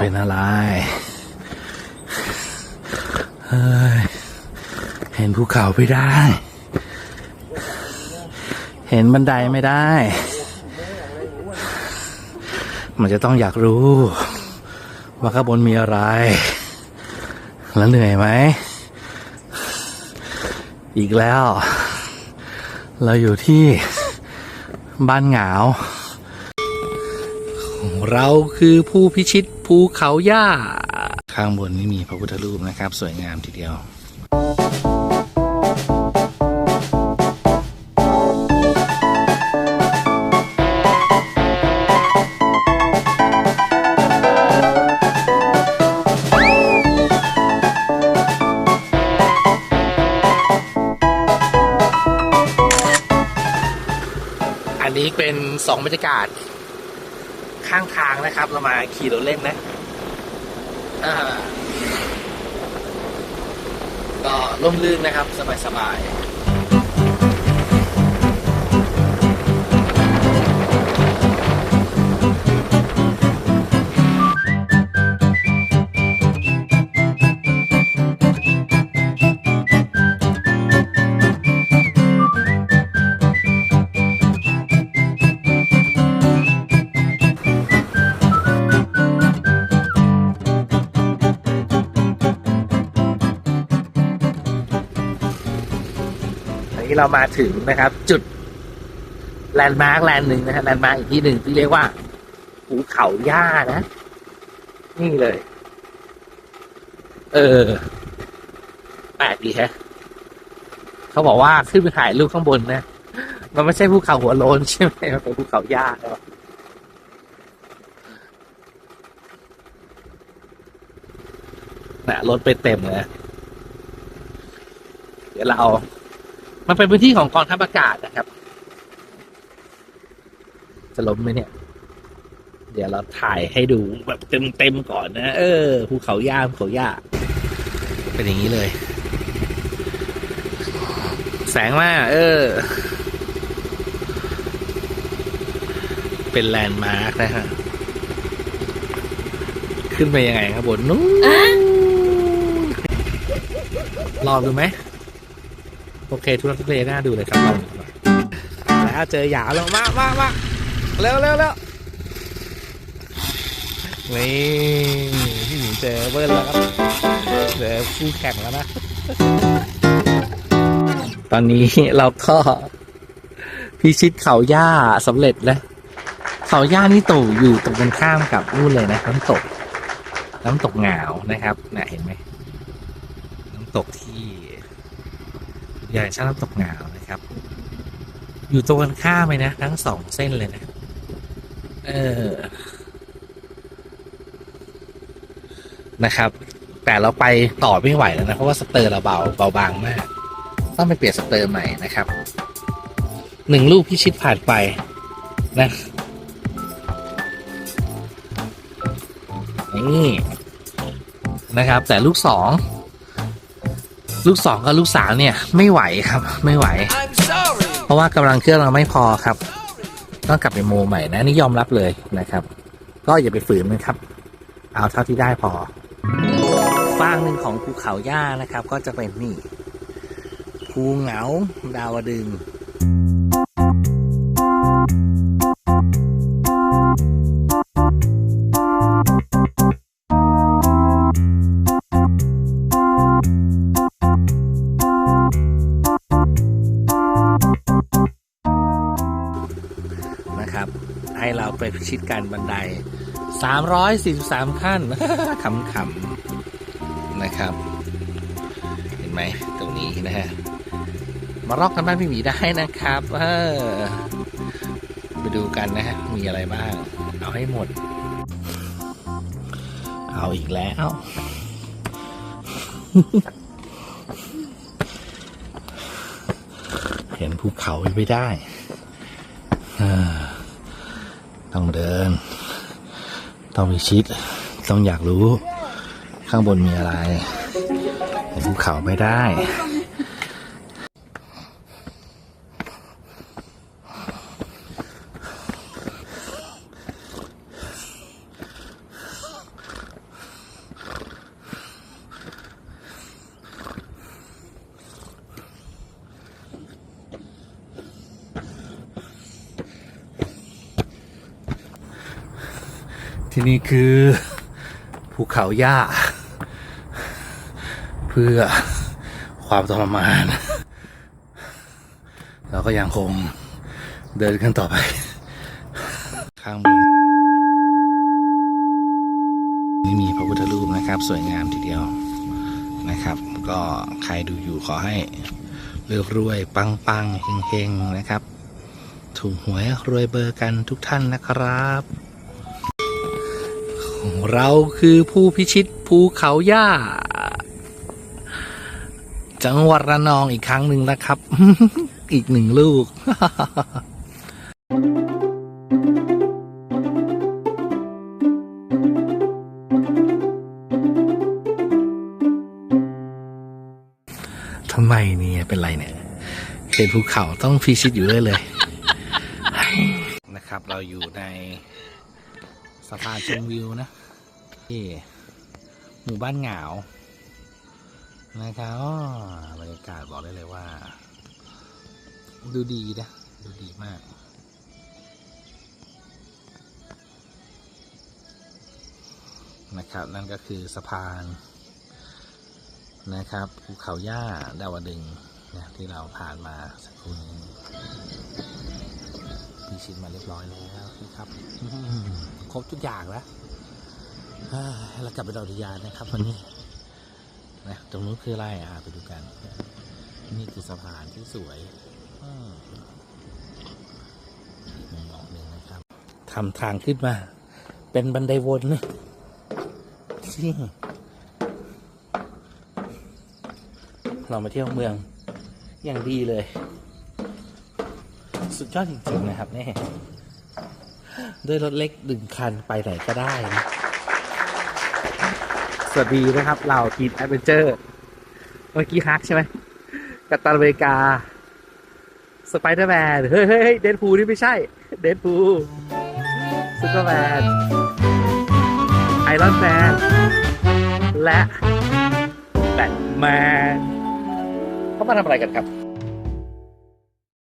เป็นอะไรเฮ้ยเห็นภูเขาไม่ได้ เห็นบันไดไม่ได้ มันจะต้องอยากรู้ ว่าข้างบนมีอะไร แล้วเหนื่อยไหม อีกแล้ว เราอยู่ที่บ้านเหงา เราคือผู้พิชิตภูเขาย่า ข้างบนนี่มีพระพุทธรูปนะครับ สวยงามทีเดียวอันนี้เป็นสองบรรยากาศ ข้างทางนะครับ เรามาขี่รถเล่นนะก็ร่มรื่นนะครับ สบายส นี้เรามาถึงนะครับ จุดแลนด์มาร์กแลนด์หนึ่งนะฮะแลนด์มาร์กอีกที่หนึ่งที่เรียกว่าภูเขาย่านะ นี่เลย เออแปลกดีแฮะเขาบอกว่าขึ้นไปถ่ายรูปข้างบนนะมันไม่ใช่ภูเขาหัวโลนใช่ไหมมันเป็นภูเขาย่าครับนะรถไปเต็มเลยเดี๋ยวเรา มันเป็นพื้นที่ของกองทัพอากาศนะครับ จะล้มไหมเนี่ย เดี๋ยวเราถ่ายให้ดูแบบเต็มๆก่อนนะ เออภูเขาย่าภูเขาย่า เป็นอย่างนี้เลย แสงมากเออ เป็นแลนด์มาร์กนะฮะ ขึ้นไปยังไงครับบนนู้นรอดูไหม โอเค ทุลักทุเลน่าดูเลยครับลองดูก่อนแล้วเจอหยาแล้วมามามาเร็วเร็วเร็วนี่พี่หมีเจอเบิ้ลแล้วครับเจอคู่แข่งแล้วนะ ตอนนี้เราก็พิชิตเขาย่าสำเร็จแล้วเขาย่านี่ตู่อยู่ตรงกันข้ามกับนู่นเลยนะน้ำตก น้ำตกเหงานะครับน่ะเห็นไหมน้ำตกที่ ใหญ่ช่างน้ำตกเหงาวนะครับ อยู่ตรงกันข้ามเลยนะ ทั้งสองเส้นเลยนะ เออ นะครับ แต่เราไปต่อไม่ไหวแล้วนะ เพราะว่าสเตอร์เราเบาเบาบางมาก ต้องไปเปลี่ยนสเตอร์ใหม่นะครับหนึ่งลูกพิชิตผ่านไปนะนี่นะครับ แต่ลูกสอง ลูกสองกับลูกสามเนี่ยไม่ไหวครับไม่ไหว เพราะว่ากำลังเครื่องเราไม่พอครับต้องกลับไปโมใหม่นะนี่ยอมรับเลยนะครับ ก็อย่าไปฝืนมันครับ เอาเท่าที่ได้พอฟางหนึ่งของภูเขาย่านะครับ ก็จะเป็นนี่ภูเหงาดาวดึง พิชิตการบันได 343 ขั้นขำๆนะครับ เห็นไหมตรงนี้นะฮะ มาลอกกันบ้านพี่หมีได้นะครับ เออ ไปดูกันนะฮะ มีอะไรบ้าง เอาให้หมด เอาอีกแล้วเห็นภูเขาไม่ได้ อ่า ต้องเดิน ต้องมีชิตต้องอยากรู้ ข้างบนมีอะไรเห็นภูเขาไม่ได้ ที่นี่คือภูเขาหญ้า เพื่อความทรมาน เราก็ยังคงเดินกันต่อไป ข้างบนนี่มีพระพุทธรูปนะครับ สวยงามทีเดียวนะครับ ก็ใครดูอยู่ขอให้เลือรวยปังปังเฮงเฮงๆนะครับ ถูกหวยรวยเบอร์กันทุกท่านนะครับ เราคือผู้พิชิตภูเขาหญ้า จังหวัดระนองอีกครั้งหนึ่งนะครับ อีกหนึ่งลูก ทำไมเนี่ยเป็นไรเนี่ยเห็นภูเขาต้องพิชิตอยู่เรื่อยเลย นะครับ เราอยู่ใน สะพานชมวิวนะที่หมู่บ้านเหงานะครับบรรยากาศบอกได้เลยว่า ดูดีนะ ดูดีมากนะครับ นั่นก็คือสะพานนะครับภูเขาหญ้าดาวดึงนะที่เราผ่านมาสักครู่นี้ พิชิตมาเรียบร้อยแล้วนะครับครบทุกอย่างแล้วเรากลับไปดอกอุทยานนะครับวันนี้นะตรงนู้นคืออะไรอะไปดูกัน นี่คือสะพานที่สวยมอีกมุมมองหนึ่งนะครับทำทางขึ้นมา เป็นบันไดวนนะจริงเรามาเที่ยวเมืองอย่างดีเลย สุดยอดจริงๆนะครับนี่ด้วยรถเล็กดึงคันไปไหนก็ได้นะสวัสดีนะครับเราทีมแอดเวนเจอร์เมื่อกี้ฮักใช่ไหมกัปตันอเมริกา สไปเดอร์แมน เฮ้ยเฮ้ยเดนพูนี่ไม่ใช่ เดนพูซูเปอร์แมน ไอรอนแมน และแบทแมนเขามาทำอะไรกันครับ